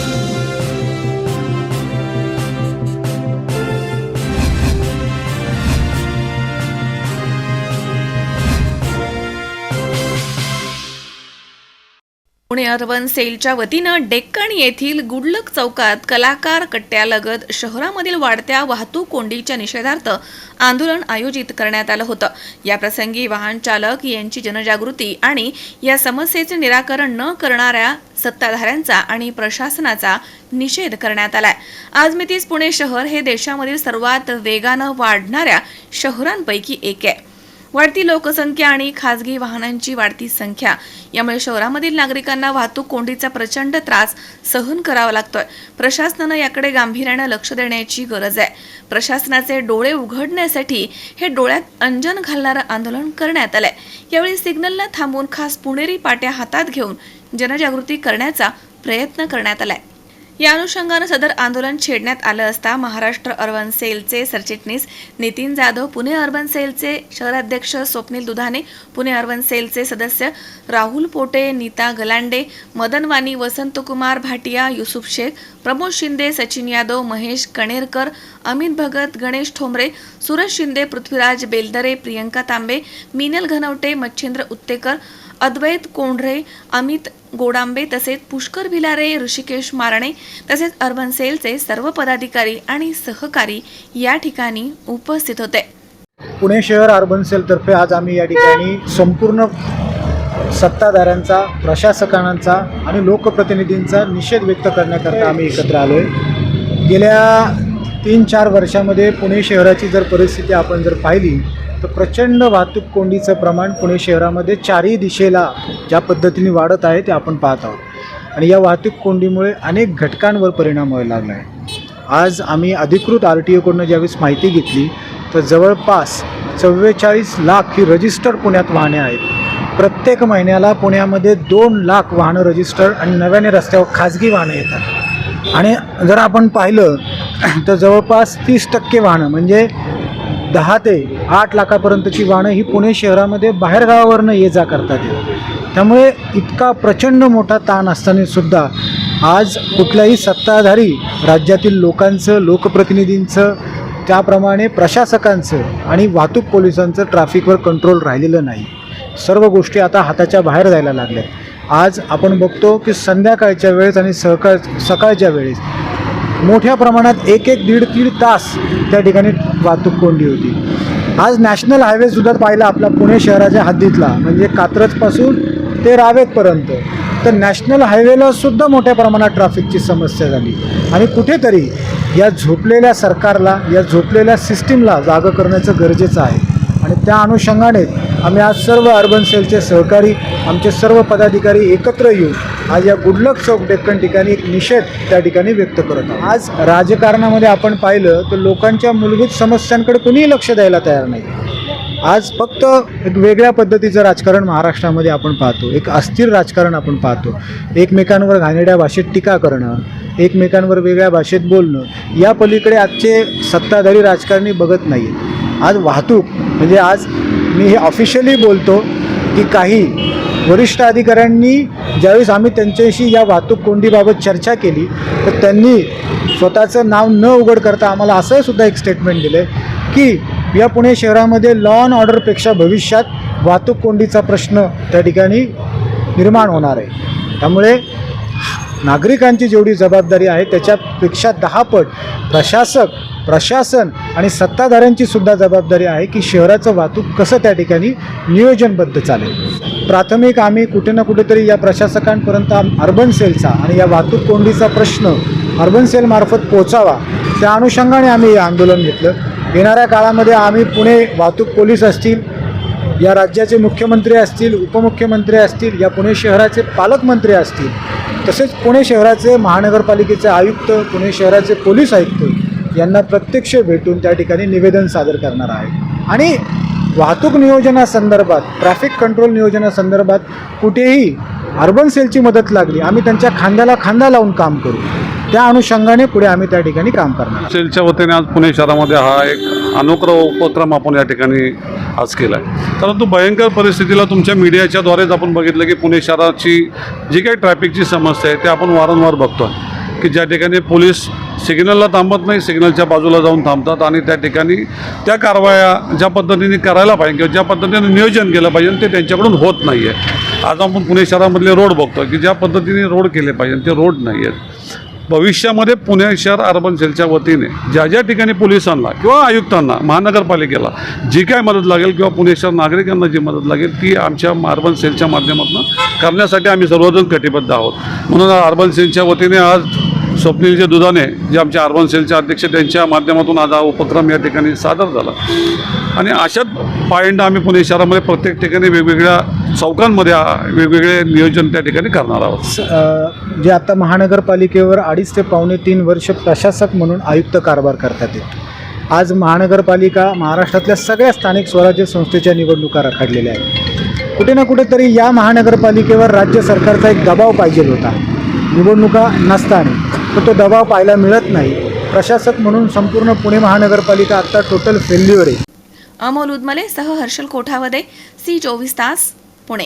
Thank you. Pune urban सेलच्या वतीनं डेक्कन येथील गुडलक चौकात कलाकार कट्ट्यालगत शहरामधील वाढत्या वाहतूक कोंडीच्या निषेधार्थ आंदोलन आयोजित करण्यात आलं होतं. या प्रसंगी वाहन चालक यांची जनजागृती आणि या समस्येचे निराकरण न करणाऱ्या सत्ताधाऱ्यांचा आणि प्रशासनाचा निषेध करण्यात आलाय. आज मितीस पुणे शहर हे देशामधील सर्वात वेगानं वाढणाऱ्या शहरांपैकी एक आहे. वाढती लोकसंख्या आणि खासगी वाहनांची वाढती संख्या. यामुळे शहरामधील नागरिकांना वाहतूक कोंडीचा प्रचंड त्रास सहन करावा लागतोय. प्रशासनानं याकडे गांभीर्यानं लक्ष देण्याची गरज आहे. प्रशासनाचे डोळे उघडण्यासाठी हे डोळ्यात अंजन घालणारं आंदोलन करण्यात आलंय. यावेळी सिग्नलला थांबून खास पुणेरी पाट्या हातात घेऊन जनजागृती करण्याचा प्रयत्न करण्यात आलाय. या अनुषंगानं सदर आंदोलन छेडण्यात आलं असता महाराष्ट्र अर्बन सेलचे सरचिटणीस नितीन जाधव पुणे अर्बन सेलचे शहराध्यक्ष स्वप्नील दुधाने पुणे अर्बन सेलचे सदस्य राहुल पोटे नीता गलांडे मदनवानी वसंतकुमार भाटिया युसुफ शेख प्रमोद शिंदे सचिन यादव महेश कणेरकर अमित भगत गणेश ठोंबरे सुरज शिंदे पृथ्वीराज बेलदरे प्रियंका तांबे मिनल घनवटे मच्छिंद्र उत्तेकर अद्वैत कोंढरे अमित गोडांबे तसेच पुष्कर भिलारे ऋषिकेश मारणे तसेच अर्बन सेलचे सर्व पदाधिकारी आणि सहकारी या ठिकाणी उपस्थित होते. पुणे शहर अर्बन सेलतर्फे आज आम्ही या ठिकाणी संपूर्ण सत्ताधाऱ्यांचा प्रशासकांचा आणि लोकप्रतिनिधींचा निषेध व्यक्त करण्याकरता आम्ही एकत्र आलो आहे गेल्या तीन चार वर्षामध्ये पुणे शहराची जर परिस्थिती आपण जर पाहिली तर प्रचंड वाहतूक कोंडीचं प्रमाण पुणे शहरामध्ये चारही दिशेला ज्या पद्धतीने वाढत आहे ते आपण पाहत आहोत. आणि या वाहतूक कोंडीमुळे अनेक घटकांवर परिणाम व्हायला लागला आहे. आज आम्ही अधिकृत आर टी ओकडनं ज्यावेळेस माहिती घेतली तर जवळपास चव्वेचाळीस लाख ही रजिस्टर पुण्यात वाहने आहेत. प्रत्येक महिन्याला पुण्यामध्ये दोन लाख वाहनं रजिस्टर आणि नव्याने रस्त्यावर खाजगी वाहनं येतात. आणि जर आपण पाहिलं तर जवळपास तीस टक्के वाहनं म्हणजे दहा ते आठ लाखापर्यंतची वाहनं ही पुणे शहरामध्ये बाहेरगावावरनं ये जा करतात. त्यामुळे इतका प्रचंड मोठा ताण असताना सुद्धा आज कुठल्याही सत्ताधारी राज्यातील लोकांचं लोकप्रतिनिधींचं त्याप्रमाणे प्रशासकांचं आणि वाहतूक पोलिसांचं ट्रॅफिकवर कंट्रोल राहिलेलं नाही. सर्व गोष्टी आता हाताच्या बाहेर जायला लागल्यात. आज आपण बघतो की संध्याकाळच्या वेळेस आणि सकाळ सकाळच्या वेळेस मोठ्या प्रमाणात एक एक दीड दीड तास त्या ठिकाणी वाहतूक कोंडी होती. आज नॅशनल हायवेसुद्धा पाहिला आपला पुणे शहराच्या हद्दीतला म्हणजे कात्रजपासून ते रावेतपर्यंत तर नॅशनल हायवेला सुद्धा मोठ्या प्रमाणात ट्रॅफिकची समस्या झाली. आणि कुठेतरी या झोपलेल्या सरकारला या झोपलेल्या सिस्टीमला जागं करण्याचं गरजेचं आहे. आणि त्या अनुषंगाने आम्ही आज सर्व अर्बन सेलचे सहकारी आमचे सर्व पदाधिकारी एकत्र येऊन आज या गुडलक चौक डेक्कन ठिकाणी एक निषेध त्या ठिकाणी व्यक्त करत आहोत. आज राजकारणामध्ये आपण पाहिलं तर लोकांच्या मूलभूत समस्यांकडे कुणीही लक्ष द्यायला तयार नाही. आज फक्त एक वेगळ्या पद्धतीचं राजकारण महाराष्ट्रामध्ये आपण पाहतो. एक अस्थिर राजकारण आपण पाहतो. एकमेकांवर घाणेड्या भाषेत टीका करणं एकमेकांवर वेगळ्या भाषेत बोलणं या पलीकडे आजचे सत्ताधारी राजकारणी बघत नाही आज वाहतूक म्हणजे आज मी हे ऑफिशियली बोलतो की काही वरिष्ठ अधिकाऱ्यांनी ज्यावेळेस आम्ही त्यांच्याशी या वाहतूक कोंडीबाबत चर्चा केली तर त्यांनी स्वतःचं नाव न उघड करता आम्हाला असं सुद्धा एक स्टेटमेंट दिलं की या पुणे शहरामध्ये लॉ अँड ऑर्डरपेक्षा भविष्यात वाहतूक कोंडीचा प्रश्न त्या ठिकाणी निर्माण होणार आहे. त्यामुळे नागरिकांची जेवढी जबाबदारी आहे त्याच्यापेक्षा दहा पट प्रशासक प्रशासन आणि सत्ताधाऱ्यांची सुद्धा जबाबदारी आहे की शहराचं वाहतूक कसं त्या ठिकाणी नियोजनबद्ध चालेल. प्राथमिक आम्ही कुठे ना कुठेतरी या प्रशासकांपर्यंत अर्बन सेलचा आणि या वाहतूक कोंडीचा प्रश्न अर्बन सेलमार्फत पोचावा त्या अनुषंगाने आम्ही हे आंदोलन घेतलं. येणाऱ्या काळामध्ये आम्ही पुणे वाहतूक पोलीस असतील या राज्याचे मुख्यमंत्री असतील उपमुख्यमंत्री असतील या पुणे शहराचे पालकमंत्री असतील तसेच पुणे शहराचे महानगरपालिकेचे आयुक्त पुणे शहराचे पोलीस आयुक्त यांना प्रत्यक्ष भेटून त्या ठिकाणी निवेदन सादर करणार आहे. आणि वाहतूक नियोजनासंदर्भात ट्रॅफिक कंट्रोल नियोजनासंदर्भात कुठेही अर्बन सेलची मदत लागली आम्ही त्यांच्या खांद्याला खांदा लावून काम करू. त्या अनुषंगाने पुढे आम्ही त्या ठिकाणी काम करणार. सेलच्या वतीने आज पुणे शहरामध्ये हा एक अनोखा उपक्रम आपण या ठिकाणी आज केला आहे परंतु भयंकर परिस्थितीला तुमच्या मीडियाच्याद्वारेच आपण बघितलं की पुणे शहराची जी काही ट्रॅफिकची समस्या आहे ते आपण वारंवार बघतो आहे की ज्या ठिकाणी पोलीस सिग्नलला थांबत नाही सिग्नलच्या बाजूला जाऊन थांबतात आणि त्या ठिकाणी त्या कारवाया ज्या पद्धतीने करायला पाहिजे किंवा ज्या पद्धतीने नियोजन केलं पाहिजे ते त्यांच्याकडून होत नाही आहे आज आपण पुणे शहरामधले रोड बघतो की ज्या पद्धतीने रोड केले पाहिजे ते रोड नाही आहेत भविष्यामध्ये पुणे शहर अर्बन सेलच्या वतीने ज्या ज्या ठिकाणी पोलिसांना किंवा आयुक्तांना महानगरपालिकेला जी काय मदत लागेल किंवा पुणे शहर नागरिकांना जी मदत लागेल ती आमच्या अर्बन सेलच्या माध्यमातून करण्यासाठी आम्ही सर्वजण कटिबद्ध आहोत. म्हणून अर्बन सेलच्या वतीने आज स्वप्नीलच्या दुधाने जे आमच्या अर्बन सेलचे अध्यक्ष त्यांच्या माध्यमातून आज हा उपक्रम या ठिकाणी सादर झाला. आणि अशाच पायंडा आम्ही पुणे शहरामध्ये प्रत्येक ठिकाणी वेगवेगळ्या चौकांमध्ये वेगवेगळे नियोजन त्या ठिकाणी करणार आहोत. जे आता महानगरपालिकेवर अडीच ते पावणे तीन वर्ष प्रशासक म्हणून आयुक्त कारभार करतात आज महानगरपालिका महाराष्ट्रातल्या सगळ्या स्थानिक स्वराज्य संस्थेच्या निवडणुका रखडलेल्या आहेत. कुठे ना कुठेतरी या महानगरपालिकेवर राज्य सरकारचा एक दबाव पाहिजे होता. निवडणुका नसताना तर तो दबाव पाहायला मिळत नाही. प्रशासक म्हणून संपूर्ण पुणे महानगरपालिका आत्ता टोटल फेल्युअर आहे. अमोल उदमले सह हर्षल कोठावदे सी चोवीस तास. पुणे